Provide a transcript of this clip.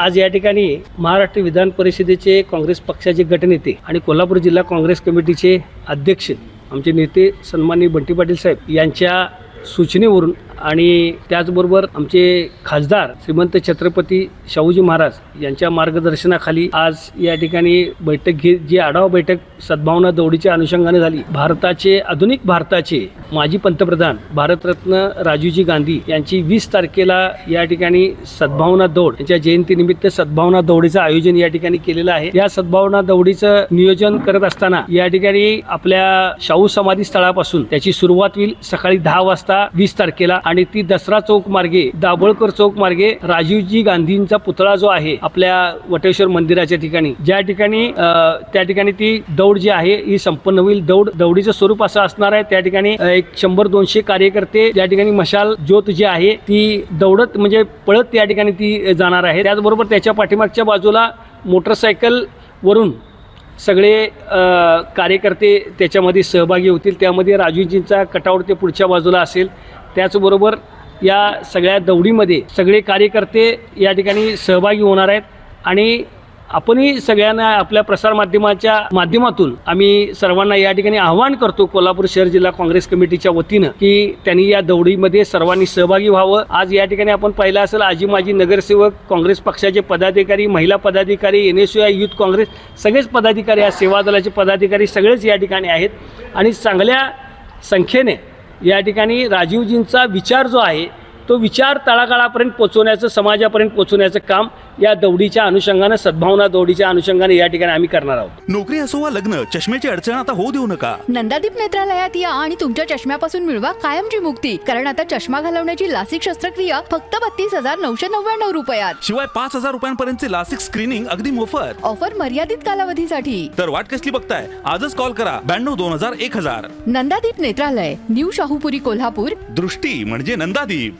आज या ठिकाणी महाराष्ट्र विधान परिषदेचे काँग्रेस पक्षाचे गटनेते आणि कोल्हापूर जिल्हा काँग्रेस कमिटीचे अध्यक्ष आमचे नेते सन्माननीय बंटी पाटील साहेब यांच्या सूचनेवरून आणि त्याचबरोबर आमचे खासदार श्रीमंत छत्रपती शाहूजी महाराज यांच्या मार्गदर्शनाखाली आज या ठिकाणी बैठक घे जी आढावा बैठक सद्भावना दौडीच्या अनुषंगाने झाली. भारताचे आधुनिक भारताचे माजी पंतप्रधान भारतरत्न राजीवजी गांधी यांची वीस तारखेला या ठिकाणी सद्भावना दौड यांच्या जयंतीनिमित्त सद्भावना दौडीचं आयोजन या ठिकाणी केलेलं आहे. या सद्भावना दौडीचं नियोजन करत असताना या ठिकाणी आपल्या शाहू समाधी स्थळापासून त्याची सुरुवात होईल सकाळी दहा वाजता वीस तारखेला. आणि ती दसरा चौक मार्गे दाभोळकर चौक मार्गे राजीवजी गांधींचा पुतळा जो आहे आपल्या वटेश्वर मंदिराच्या ठिकाणी. ज्या ठिकाणी त्या ठिकाणी ती दौड जी आहे ही संपन्न होईल. दौड दौडीचं स्वरूप असं असणार आहे. त्या ठिकाणी एक शंभर दोनशे कार्यकर्ते त्या ठिकाणी मशाल ज्योत जी आहे ती दौडत म्हणजे पळत त्या ठिकाणी ती जाणार आहे. त्याचबरोबर त्याच्या पाठीमागच्या बाजूला मोटरसायकल वरून सगळे कार्यकर्ते त्याच्यामध्ये सहभागी होतील. त्यामध्ये राजूजींचा कटावट ते पुढच्या बाजूला असेल. त्याचबरोबर या सगळ्या दौडीमध्ये सगळे कार्यकर्ते या ठिकाणी सहभागी होणार आहेत आणि आपणही सगळ्यांना आपल्या प्रसारमाध्यमाच्या माध्यमातून आम्ही सर्वांना या ठिकाणी आव्हान करतो कोल्हापूर शहर जिल्हा काँग्रेस कमिटीच्या वतीनं की त्यांनी या दौडीमध्ये सर्वांनी सहभागी व्हावं. आज या ठिकाणी आपण पाहिलं असेल आजी माजी नगरसेवक काँग्रेस पक्षाचे पदाधिकारी महिला पदाधिकारी N S U I youth Congress सगळेच पदाधिकारी आज सेवा दलाचे पदाधिकारी सगळेच या ठिकाणी आहेत. आणि चांगल्या संख्येने या ठिकाणी राजीवजींचा विचार जो आहे तो विचार तळागाळापर्यंत पोचवण्याचं समाजापर्यंत पोचवण्याचं काम या दौडीच्या अनुषंगानं सद्भावना दौडीच्या अनुषंगाने या ठिकाणी आम्ही करणार आहोत. नोकरी असो वा लग्न चष्म्याची अडचण आता होऊ देऊ नका. नंदादीप नेत्रालयात या आणि तुमच्या चष्म्यापासून मिळवा कायमची मुक्ती. कारण आता चष्मा घालवण्याची लासिक शस्त्रक्रिया फक्त बत्तीस हजार नऊशे नव्याण्णव रुपयात. शिवाय पाच हजार रुपयांपर्यंतचे लासिक स्क्रीनिंग अगदी मोफत. ऑफर मर्यादित कालावधीसाठी. तर वाट कसली बघताय? आजच कॉल करा. ब्याण्णव दोन हजार एक हजार. नंदादीप नेत्रालय न्यू शाहूपुरी कोल्हापूर. दृष्टी म्हणजे नंदादीप.